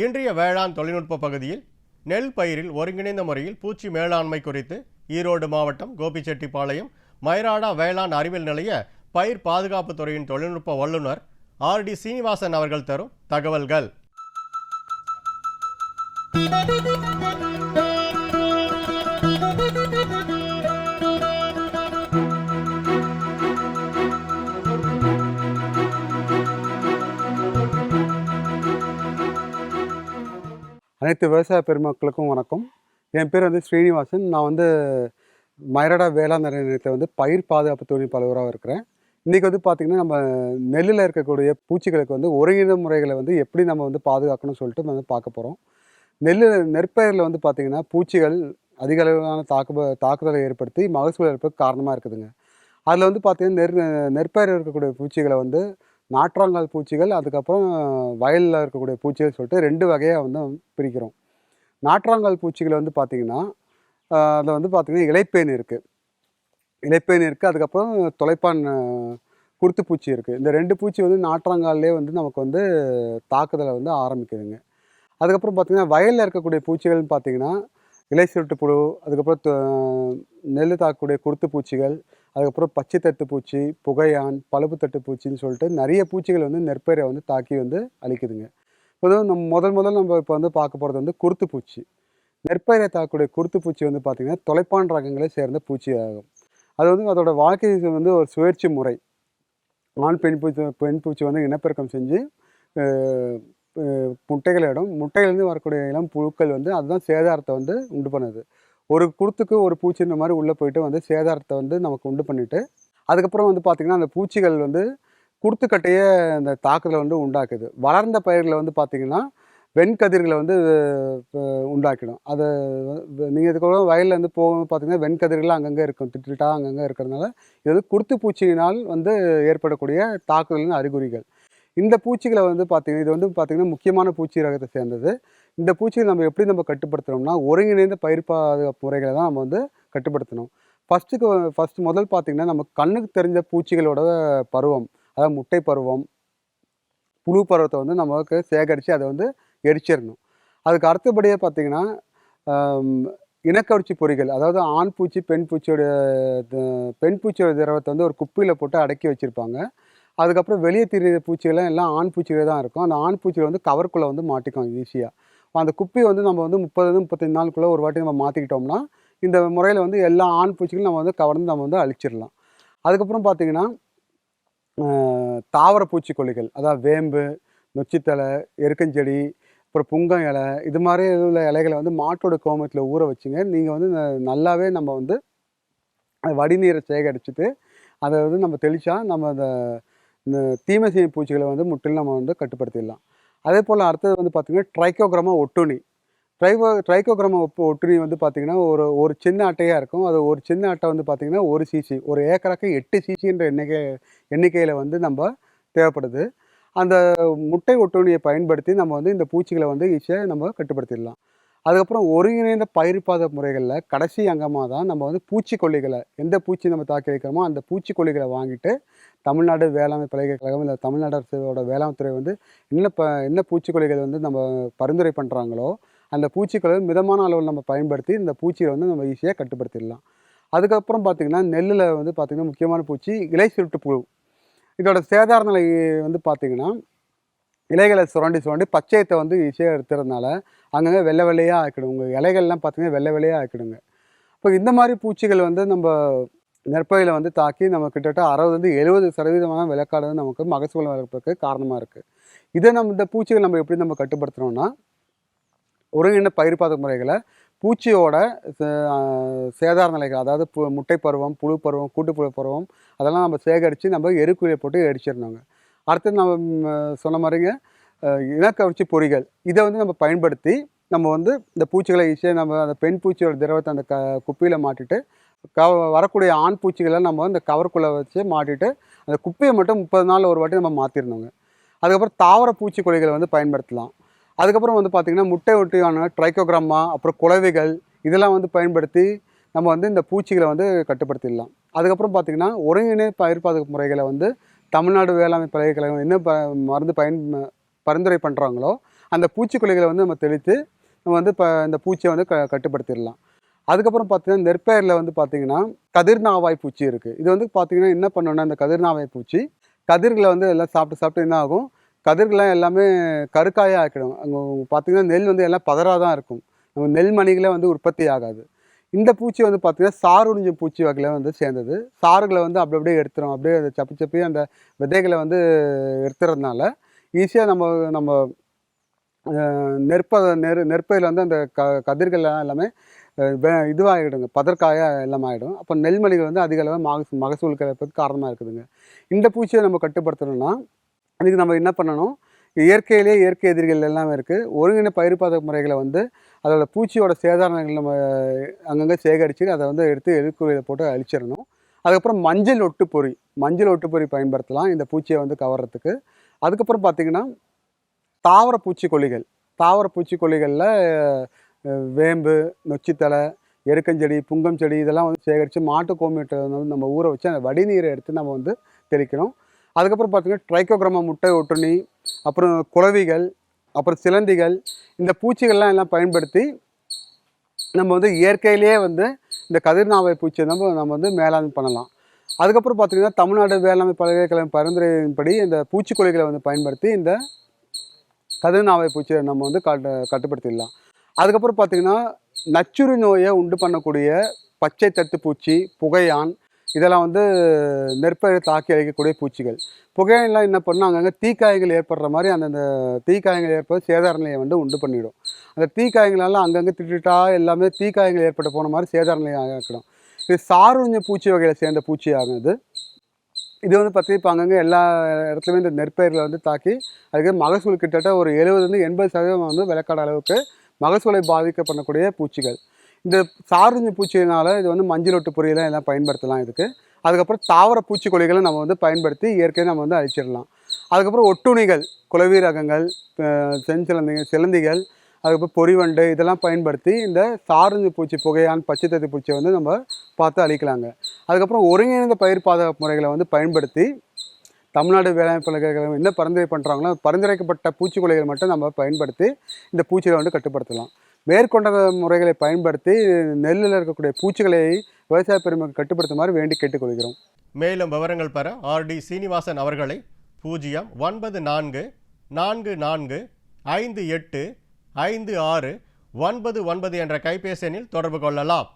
இன்றைய வேளாண் தொழில்நுட்ப பகுதியில் நெல் பயிரில் ஒருங்கிணைந்த முறையில் பூச்சி மேலாண்மை குறித்து ஈரோடு மாவட்டம் கோபிச்செட்டிப்பாளையம் மயிராடா வேளாண் அறிவியல் நிலைய பயிர் பாதுகாப்பு துறையின் தொழில்நுட்ப வல்லுநர் ஆர் டி சீனிவாசன் அவர்கள் தரும் தகவல்கள். அனைத்து விவசாய பெருமக்களுக்கும் வணக்கம். என் பேர் வந்து ஸ்ரீனிவாசன். நான் வந்து மயிரடா வேளாண் நிலையத்தில் வந்து பயிர் பாதுகாப்பு தொழில்நுட்ப அலுவலராக இருக்கிறேன். இன்றைக்கி வந்து பார்த்திங்கன்னா நம்ம நெல்லில் இருக்கக்கூடிய பூச்சிகளுக்கு வந்து ஒருங்கிணைந்த முறைகளை வந்து எப்படி நம்ம வந்து பாதுகாக்கணும்னு சொல்லிட்டு நம்ம வந்து பார்க்க போகிறோம் நெல் நெற்பயிரில் வந்து பார்த்திங்கன்னா பூச்சிகள் அதிக அளவிலான தாக்கு தாக்குதலை ஏற்படுத்தி மகசூல் இழப்புக்கு காரணமாக இருக்குதுங்க. அதில் வந்து பார்த்திங்கன்னா நெற் நெற்பயிரில் இருக்கக்கூடிய பூச்சிகளை வந்து நாற்றாங்கால் பூச்சிகள் அதுக்கப்புறம் வயலில் இருக்கக்கூடிய பூச்சிகள் சொல்லிட்டு ரெண்டு வகையாக வந்து பிரிக்கிறோம். நாற்றாங்கால் பூச்சிகளை வந்து பார்த்திங்கன்னா அதில் வந்து பார்த்திங்கன்னா இலைப்பேன் இருக்குது இலைப்பேன் இருக்குது அதுக்கப்புறம் தொலைப்பான் குருத்து பூச்சி இருக்குது இந்த ரெண்டு பூச்சி வந்து நாற்றாங்காலே வந்து நமக்கு வந்து தாக்குதலை வந்து ஆரம்பிக்குதுங்க. அதுக்கப்புறம் பார்த்திங்கன்னா வயலில் இருக்கக்கூடிய பூச்சிகள்னு பார்த்திங்கன்னா இலை சுருட்டு புழு அதுக்கப்புறம் நெல் தாக்கக்கூடிய குருத்து பூச்சிகள் அதுக்கப்புறம் பச்சை தட்டு பூச்சி புகையான் பழுப்பு தட்டு பூச்சின்னு சொல்லிட்டு நிறைய பூச்சிகள் வந்து நெற்பயிரை வந்து தாக்கி வந்து அழிக்குதுங்க. இப்போ நம்ம முதல் முதல் நம்ம இப்போ வந்து பார்க்க போகிறது வந்து குருத்து பூச்சி. நெற்பயிரை தாக்கக்கூடிய குருத்து பூச்சி வந்து பார்த்திங்கன்னா தொலைப்பான் ரகங்களை சேர்ந்த பூச்சி ஆகும் அது வந்து அதோட வாழ்க்கை வந்து ஒரு சுழற்சி முறை. ஆண் பெண் பூச்சி பெண் பூச்சி வந்து இனப்பெருக்கம் செஞ்சு முட்டைகளிடம் முட்டையிலேருந்து வரக்கூடிய இளம் புழுக்கள் வந்து அதுதான் சேதாரத்தை வந்து உண்டு பண்ணுது. ஒரு குருத்துக்கு ஒரு பூச்சி இந்த மாதிரி உள்ளே போயிட்டு வந்து சேதாரத்தை வந்து நமக்கு உண்டு பண்ணிவிட்டு அதுக்கப்புறம் வந்து பார்த்திங்கன்னா அந்த பூச்சிகள் வந்து குருத்துக்கட்டையே அந்த தாக்குதலை வந்து உண்டாக்குது. வளர்ந்த பயிர்களை வந்து பார்த்திங்கன்னா வெண்கதிர்களை வந்து உண்டாக்கிடும். அதை நீங்கள் இதுக்கப்புறம் வயலில் வந்து போகும்போது பார்த்திங்கன்னா வெண்கதிர்கள் அங்கங்கே இருக்கும். திட்டுட்டா அங்கங்கே இருக்கிறதுனால இது வந்து குருத்து பூச்சியினால் வந்து ஏற்படக்கூடிய தாக்குதலின் அறிகுறிகள். இந்த பூச்சிகளை வந்து பார்த்திங்கன்னா இது வந்து பார்த்தீங்கன்னா முக்கியமான பூச்சி ரகத்தை சேர்ந்தது. இந்த பூச்சிகளை நம்ம எப்படி நம்ம கட்டுப்படுத்தணும்னா ஒருங்கிணைந்த பயிர் பாதுகாப்பு முறைகளை தான் நம்ம வந்து கட்டுப்படுத்தணும். ஃபஸ்ட்டுக்கு ஃபஸ்ட் முதல் பார்த்தீங்கன்னா நம்ம கண்ணுக்கு தெரிஞ்ச பூச்சிகளோட பருவம் அதாவது முட்டை பருவம் புழு பருவத்தை வந்து நமக்கு சேகரித்து அதை வந்து எரிச்சிடணும். அதுக்கு அடுத்தபடியாக பார்த்தீங்கன்னா ஆம், இனக்கவர்ச்சி பொறிகள் அதாவது ஆண் பூச்சி பெண் பூச்சியோட த- பெண் பூச்சியோட திரவத்தை வந்து ஒரு குப்பியில் போட்டு அடக்கி வச்சுருப்பாங்க. அதுக்கப்புறம் வெளியே தெரியுற பூச்சிகள்லாம் எல்லாம் ஆண் பூச்சிகள் தான் இருக்கும். அந்த ஆண் பூச்சிகள் வந்து கவருக்குள்ளே வந்து மாட்டிக்கும் ஈஸியாக இப்போ அந்த குப்பி வந்து நம்ம வந்து முப்பது முப்பத்தஞ்சு நாளுக்குள்ளே ஒரு வாட்டி நம்ம மாற்றிக்கிட்டோம்னா இந்த முறையில் வந்து எல்லா ஆண் பூச்சிகளும் நம்ம வந்து கவர்ந்து நம்ம வந்து அழிச்சிடலாம். அதுக்கப்புறம் பார்த்தீங்கன்னா தாவர பூச்சிக்கொல்லிகள் அதாவது வேம்பு நொச்சித்தலை எருக்கஞ்செடி அப்புறம் புங்கம் இலை இது மாதிரி உள்ள இலைகளை வந்து மாட்டோட கோமத்தில் ஊற வச்சுங்க. நீங்கள் வந்து நல்லாவே நம்ம வந்து வடிநீரை சேகரிச்சுட்டு அதை வந்து நம்ம தெளித்தா நம்ம அந்த இந்த தீமை செய்யும் பூச்சிகளை வந்து முற்றிலும் நம்ம வந்து கட்டுப்படுத்திடலாம். அதே போல் அடுத்தது வந்து பார்த்திங்கன்னா ட்ரைக்கோகிராமா ஒட்டுணி ட்ரைகோ ட்ரைக்கோகிராமா ஒட்டுணி வந்து பார்த்திங்கன்னா ஒரு ஒரு சின்ன அட்டையாக இருக்கும். அது ஒரு சின்ன அட்டை வந்து பார்த்திங்கன்னா ஒரு சிசி ஒரு ஏக்கராக்கு எட்டு சிசின்ற எண்ணிக்கை எண்ணிக்கையில் வந்து நம்ம தேவைப்படுது. அந்த முட்டை ஒட்டுணியை பயன்படுத்தி நம்ம வந்து இந்த பூச்சிகளை வந்து ஈஸியாக நம்ம கட்டுப்படுத்திடலாம். அதுக்கப்புறம் ஒருங்கிணைந்த பயிர் முறைகளில் கடைசி அங்கமாக தான் நம்ம வந்து பூச்சிக்கொல்லிகளை எந்த பூச்சி நம்ம தாக்கி வைக்கிறோமோ அந்த பூச்சிக்கொல்லிகளை வாங்கிட்டு தமிழ்நாடு வேளாண்மை பல்கலைக்கழகம் இல்லை தமிழ்நாடு அரசோட வேளாண் துறை வந்து என்ன ப என்ன பூச்சிக்கொல்லிகள் வந்து நம்ம பரிந்துரை பண்ணுறாங்களோ அந்த பூச்சிக்கொல்லிகள் மிதமான அளவில் நம்ம பயன்படுத்தி இந்த பூச்சியை வந்து நம்ம ஈஸியாக கட்டுப்படுத்திடலாம். அதுக்கப்புறம் பார்த்திங்கன்னா நெல்லில் வந்து பார்த்திங்கன்னா முக்கியமான பூச்சி இலை சுருட்டு புழு. இதோட சேதார நிலை வந்து பார்த்திங்கன்னா இலைகளை சுரண்டி சுரண்டி பச்சையத்தை வந்து ஈஸியாக எடுத்துறதுனால அங்கங்கே வெள்ளை வெள்ளையாக ஆக்கிடும். உங்கள் இலைகள்லாம் பார்த்திங்கன்னா வெள்ளை வெள்ளையாக ஆக்கிடுங்க. இப்போ இந்த மாதிரி பூச்சிகள் வந்து நம்ம நெற்பயில வந்து தாக்கி நம்ம கிட்டத்தட்ட அறுபது எழுபது சதவீதமான விளக்காடு வந்து நமக்கு மகசூல் வளர்ப்புக்கு காரணமாக இருக்குது இதை நம்ம இந்த பூச்சிகள் நம்ம எப்படி நம்ம கட்டுப்படுத்துகிறோம்னா ஒருங்கிணைந்த பயிர் பாதுகாப்பு முறைகளை பூச்சியோட சே- சேதார நிலைகள் அதாவது பு முட்டை பருவம் புழு பருவம் கூட்டுப்புழு பருவம் அதெல்லாம் நம்ம சேகரித்து நம்ம எருக்குழியை போட்டு அடிச்சிருந்தாங்க அடுத்தது நம்ம சொன்ன மாதிரிங்க இனக்கவர்ச்சி பொறிகள். இதை வந்து நம்ம பயன்படுத்தி நம்ம வந்து இந்த பூச்சிகளை ஈஸியாக நம்ம அந்த பெண் பூச்சியோட திரவத்தை அந்த க குப்பியில் மாட்டிட்டு கவ வரக்கூடிய ஆண் பூச்சிகளை நம்ம அந்த கவருக்குள்ளே வச்சு மாட்டிட்டு அந்த குப்பையை மட்டும் முப்பது நாள் ஒரு வாட்டி நம்ம மாற்றிருந்தோங்க அதுக்கப்புறம் தாவர பூச்சிக்கொல்லிகளை வந்து பயன்படுத்தலாம். அதுக்கப்புறம் வந்து பார்த்திங்கன்னா முட்டை ஒட்டியான ட்ரைக்கோகிராமா அப்புறம் குலவைகள் இதெல்லாம் வந்து பயன்படுத்தி நம்ம வந்து இந்த பூச்சிகளை வந்து கட்டுப்படுத்திடலாம். அதுக்கப்புறம் பார்த்திங்கன்னா ஒருங்கிணை பயிர் பாதுகாப்பு முறைகளை வந்து தமிழ்நாடு வேளாண்மை பல்கலைக்கழகம் என்ன ப மருந்து பயன் பரிந்துரை பண்ணுறாங்களோ அந்த பூச்சிக்கொல்லிகளை வந்து நம்ம தெளித்து நம்ம வந்து இப்போ இந்த பூச்சியை வந்து க கட்டுப்படுத்திடலாம். அதுக்கப்புறம் பார்த்திங்கன்னா நெற்பயிரில் வந்து பார்த்திங்கன்னா கதிர்நாவாய் பூச்சி இருக்குது இது வந்து பார்த்திங்கன்னா என்ன பண்ணணும்னா இந்த கதிர்நாவாய் பூச்சி கதிர்களை வந்து எல்லாம் சாப்பிட்டு சாப்பிட்டு என்ன ஆகும்? கதிர்கள்லாம் எல்லாமே கருக்காயாக ஆக்கிடும். அங்கே பார்த்தீங்கன்னா நெல் வந்து எல்லாம் பதறாக தான் இருக்கும். நம்ம நெல் மணிகளே வந்து உற்பத்தி ஆகாது. இந்த பூச்சி வந்து பார்த்தீங்கன்னா சாறு பூச்சி வகையில் வந்து சேர்ந்தது. சாறுகளை வந்து அப்படி அப்படியே எடுத்துரும். அப்படியே அந்த சப்பி சப்பி அந்த விதைகளை வந்து எடுத்துறதுனால ஈஸியாக நம்ம நம்ம நெற்ப நெரு நெற்பயிரில் வந்து அந்த க கதிர்கள்லாம் எல்லாமே இதுவாகிடுங்க. பதற்காய எல்லாம் ஆகிடும். அப்போ நெல்மணிகள் வந்து அதிக அளவு மகசூல் மகசூல் கிடைப்பதுக்கு காரணமாக இருக்குதுங்க. இந்த பூச்சியை நம்ம கட்டுப்படுத்தணும்னா அதுக்கு நம்ம என்ன பண்ணணும்? இயற்கையிலே இயற்கை எதிரிகள் எல்லாமே இருக்குது ஒருங்கிணை பயிர் பாத முறைகளை வந்து அதோட பூச்சியோட சேதாரங்கள் நம்ம அங்கங்கே சேகரித்து அதை வந்து எடுத்து எதிர்குறியில் போட்டு அழிச்சிடணும். அதுக்கப்புறம் மஞ்சள் ஒட்டுப்பொறி மஞ்சள் ஒட்டுப்பொறி பயன்படுத்தலாம் இந்த பூச்சியை வந்து கவர்றதுக்கு. அதுக்கப்புறம் பார்த்திங்கன்னா தாவர பூச்சிக்கொல்லிகள் தாவர பூச்சிக்கொல்லிகளில் வேம்பு நொச்சித்தலை எருக்கஞ்செடி புங்கம் செடி இதெல்லாம் வந்து சேகரித்து மாட்டு கோமியத்தை வந்து நம்ம ஊற வச்சு அந்த வடிநீரை எடுத்து நம்ம வந்து தெளிக்கணும். அதுக்கப்புறம் பார்த்திங்கன்னா ட்ரைக்கோகிராமா முட்டை ஒட்டுணி அப்புறம் குளவிகள் அப்புறம் சிலந்திகள் இந்த பூச்சிகள்லாம் எல்லாம் பயன்படுத்தி நம்ம வந்து இயற்கையிலேயே வந்து இந்த கதிர்நாவை பூச்சியை நம்ம நம்ம வந்து மேலாண்மை பண்ணலாம். அதுக்கப்புறம் பார்த்திங்கன்னா தமிழ்நாடு வேளாண்மை பல்கலைக்கழகம் பரிந்துரையின்படி இந்த பூச்சிக்கொல்லிகளை வந்து பயன்படுத்தி இந்த கதிர்நாவை பூச்சியை நம்ம வந்து கட்டு கட்டுப்படுத்திடலாம். அதுக்கப்புறம் பார்த்திங்கன்னா நச்சுறு நோயை உண்டு பண்ணக்கூடிய பச்சை தட்டு பூச்சி புகையான் இதெல்லாம் வந்து நெற்பயிர் தாக்கி அழிக்கக்கூடிய பூச்சிகள். புகையெல்லாம் என்ன பண்ணால் அங்கங்கே தீக்காயங்கள் ஏற்படுற மாதிரி அந்தந்த தீக்காயங்கள் ஏற்பது சேதார நிலையை வந்து உண்டு பண்ணிவிடும் அந்த தீக்காயங்களெல்லாம் அங்கங்கே திட்டுட்டா எல்லாமே தீக்காயங்கள் ஏற்பட்டு போன மாதிரி சேதார நிலையை ஆக்கிடும். இது சாருஞ்ச பூச்சி வகையில் சேர்ந்த பூச்சி ஆகும் இது வந்து பற்றி இப்போ அங்கங்கே எல்லா இடத்துலையுமே இந்த நெற்பயிரில் வந்து தாக்கி அதுக்கு மகசூல் கிட்டத்தட்ட ஒரு எழுபதுலேருந்து எண்பது சதவீதம் வந்து விளக்காட அளவுக்கு மகசூலை பாதிக்க பண்ணக்கூடிய பூச்சிகள். இந்த சாருஞ்சு பூச்சினால் இது வந்து மஞ்சள் ஒட்டு பொரியலாம் எல்லாம் பயன்படுத்தலாம் இதுக்கு. அதுக்கப்புறம் தாவர பூச்சிக்கொல்லிகளை நம்ம வந்து பயன்படுத்தி இயற்கையை நம்ம வந்து அழிச்சிடலாம். அதுக்கப்புறம் ஒட்டுணிகள் குலவி ரகங்கள் அஹ் செஞ்சிலந்திங்க சிலந்திகள் அதுக்கப்புறம் பொறிவண்டு இதெல்லாம் பயன்படுத்தி இந்த சாருஞ்சி பூச்சி புகையான் பச்சை தத்தி பூச்சியை வந்து நம்ம பார்த்து அழிக்கலாங்க. அதுக்கப்புறம் ஒருங்கிணைந்த பயிர் பாதுகாப்பு முறைகளை வந்து பயன்படுத்தி தமிழ்நாடு வேளாண் பல்கலைக்கழகம் என்ன பரிந்துரை பண்ணுறாங்களோ பரிந்துரைக்கப்பட்ட பூச்சிக்கொல்லிகள் மட்டும் நம்ம பயன்படுத்தி இந்த பூச்சிகளை வந்து கட்டுப்படுத்தலாம். மேற்கொண்ட முறைகளை பயன்படுத்தி நெல்லில் இருக்கக்கூடிய பூச்சிகளை விவசாய பெருமக்கள் கட்டுப்படுத்துமாறு வேண்டி கேட்டுக்கொள்கிறோம். மேலும் விவரங்கள் பெற ஆர்டி சீனிவாசன் அவர்களை பூஜ்ஜியம் ஒன்பது நான்கு நான்கு நான்கு ஐந்து எட்டு ஐந்து ஆறு ஒன்பது ஒன்பது என்ற கைபேசி எண்ணில் தொடர்பு கொள்ளலாம்.